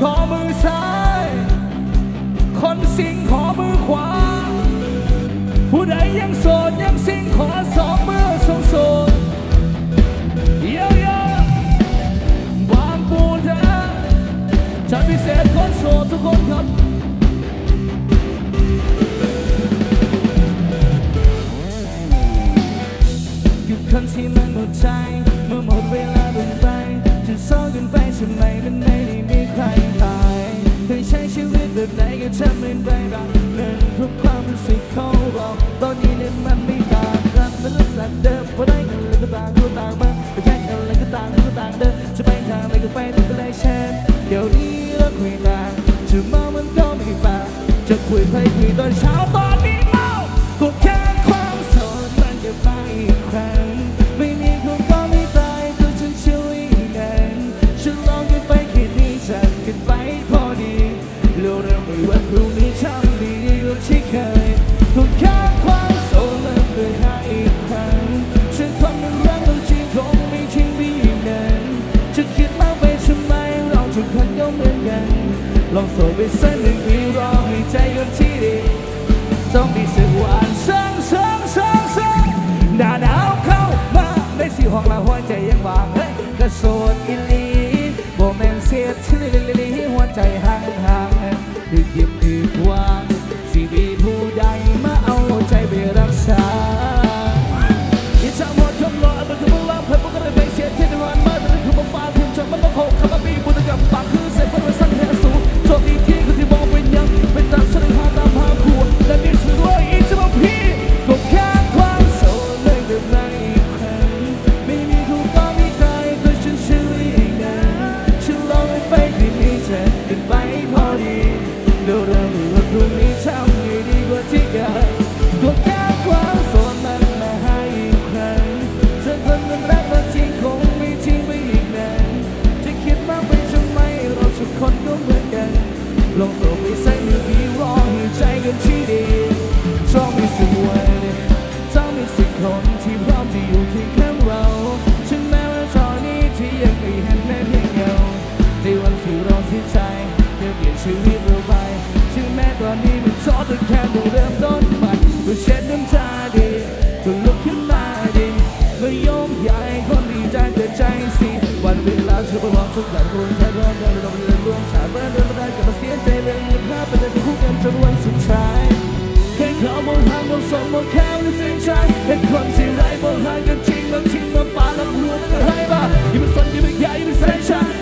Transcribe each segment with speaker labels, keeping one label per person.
Speaker 1: ขอมือซ้าย คนสิงขอมือขวา ผู้ใดยังโสดยังสิงขอสองมือทรงโสดเยี่ยวยบางปูเธอฉันพิเศษคนโสดทุกคนครับ Thì 段 สิห้องละหัวใจยังว่างเฮ้ยกระโสดอีลีบ่แม่นเสียชิลิลี่หัวใจห่างห่างดึกยิบถือวางสิบีผู้ใด เจ็กันไปพอดีเราเริ่มว่าพรุ่งนี้ทำไงดีกว่าที่เกิดตัวแก้วความสดมันมาให้อีกครั้งเธอคนนั้นรักเราจริงคงไม่ทิ้งไว้อีกนานจะคิดมากไปทำไมเราทุกคนก็เหมือนกันลองส่งไปใส่เมือพี่รอหัวใจกันที่ คือไปมอทุกอย่างรู้แค่ร้อนเดินลงเรือร่วมฉาบเมื่อเดินมาได้กับมาเสียใจเรื่องนี้ภาพเป็นเรื่องคู่กันจนวันสุดท้ายแค่เขามองทางมองสมมองแค่ในสิ่งใจเห็นคนที่ไร้มองทางกันจริงแล้วทิ้งมาป่าแล้วรวมกันให้บ้ายิ่ามาสนยิ่ามาใหญ่อย่ามาใส่ใจ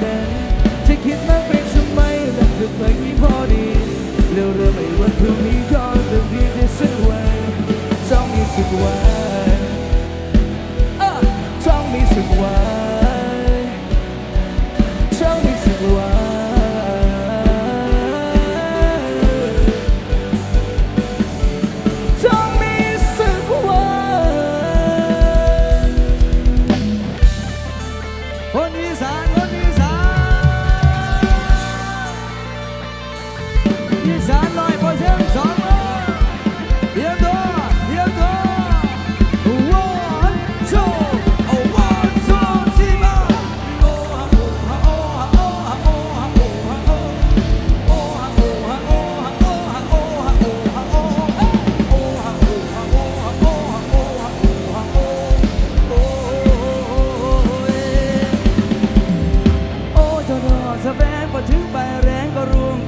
Speaker 1: then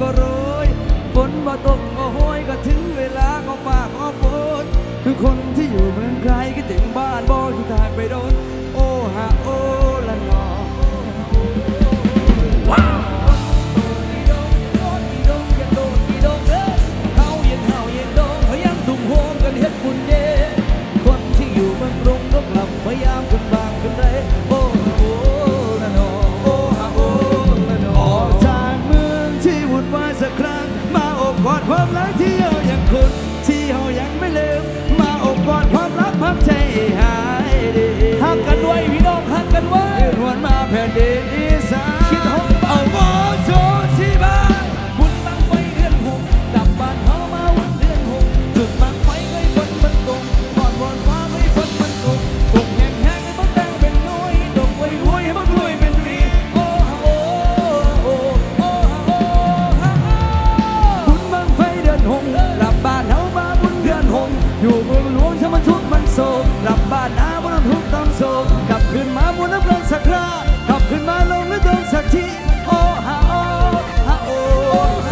Speaker 1: บ่โรยฝนบ่ตกบ่ห้อยก็ถึงเวลาของป่าของฝนคือคนที่อยู่เมืองไกลก็ถึงบ้านบ่ที่ทานไปโดนักกันไว้พี่น้องหักกันไว้
Speaker 2: เดินวนมาแผ่นดินอีสาน
Speaker 1: คิดฮอด
Speaker 2: เอาโมโซชิบา
Speaker 1: บุญบังไฟเดือนหกกลับบ้านเฮามาวันเดือนหกจุดบังไฟไว้ฝนมันตกก่อนวอนฟ้าไว้ฝนมันตกตกแห้งแห้งให้มันแดงเป็นน้อยตกไว้รวยให้มันรวยเป็นวีโอ้ฮะโอ้โอ้โอ้ฮะโอ้ฮะ
Speaker 2: บุญบังไฟเดือนหงกลับบ้านเฮามาบุญเดือนหงอยู่เมืองหลวงถ้ามันทุกข์มันโศกกลับบ้านนาบ ทุกข์ต้องโศกลับคืนมาบุญน้ำเพลิงสักครากลับคืนมาลงนึกเดินสักทีโอ้ฮะโอ้ฮะโอ้ฮ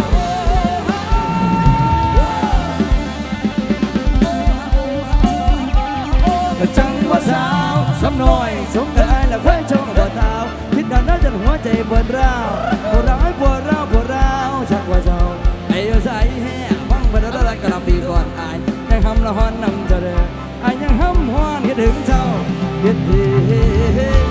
Speaker 2: ะจังว่าสาวสำน้อยสมกายและค่อยจงบ่เตาคิดดันนั้นจนหัวใจปวดร้าวปวดร้าวปวดร้าวปวดร้าวชักว่าเจ้าไอ้ยใส่แห่ฟังเปิดรักกระลำปีก่อนอายยังหำละหอนนำเจริญอายยังหำหอนคิดถึงเจ้า คิดถึ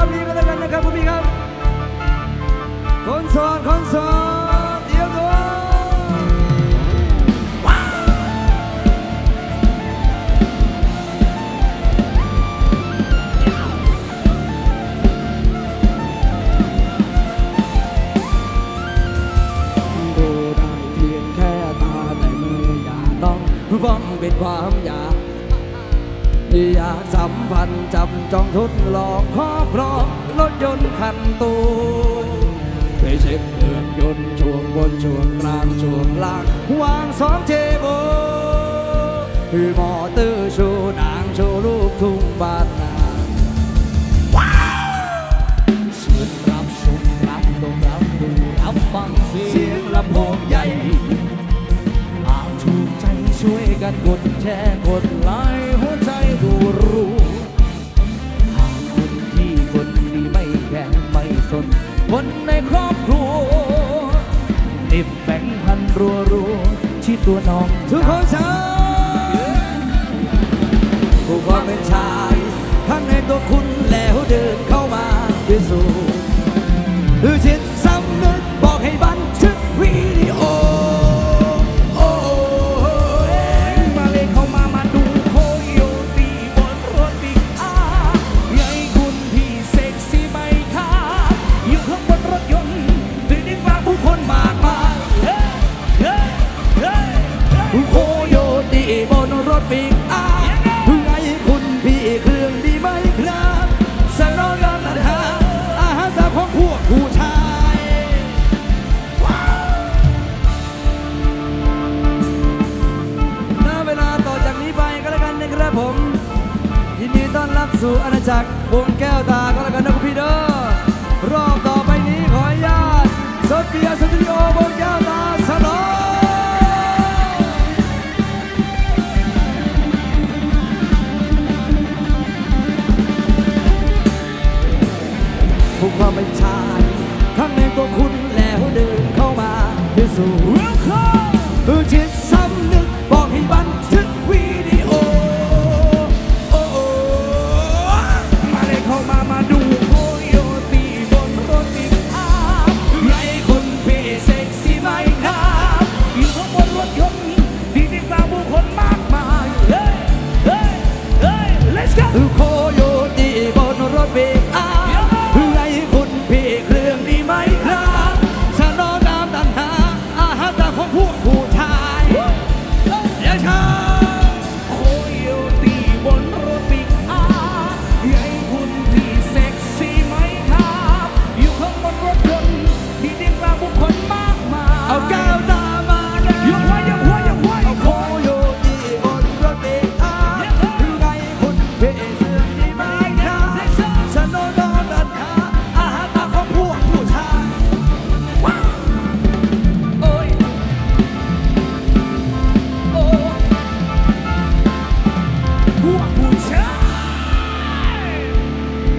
Speaker 2: อย่า
Speaker 1: ไป
Speaker 2: รอ
Speaker 1: บนี้ก็แล้ว
Speaker 2: กันนะครับคุณพี่ครับคนโสดคนโสดเดี๋ยวก่อนดูได้เพียงแค่ตาแต่มืออย่าต้องฟังเป็นความอยาก อยากสัมพันธ์จำจองทดลองครอบร้องรถยนต์คันตูไปเช็คเดือนยนต์ช่วงบนช่วงกลางช่วงล่างวางสองเทโบมอเตอร์ชูนา ใน
Speaker 1: ครอบครัวเน็บแบ่งพันรัวรัวที่ตัวน้อง
Speaker 2: ทุกคนสาวผู้ความเป็นชายข้างในตัวคุณแล้วเดินเข้ามาพิสู
Speaker 1: ง
Speaker 2: หรือชิด สู่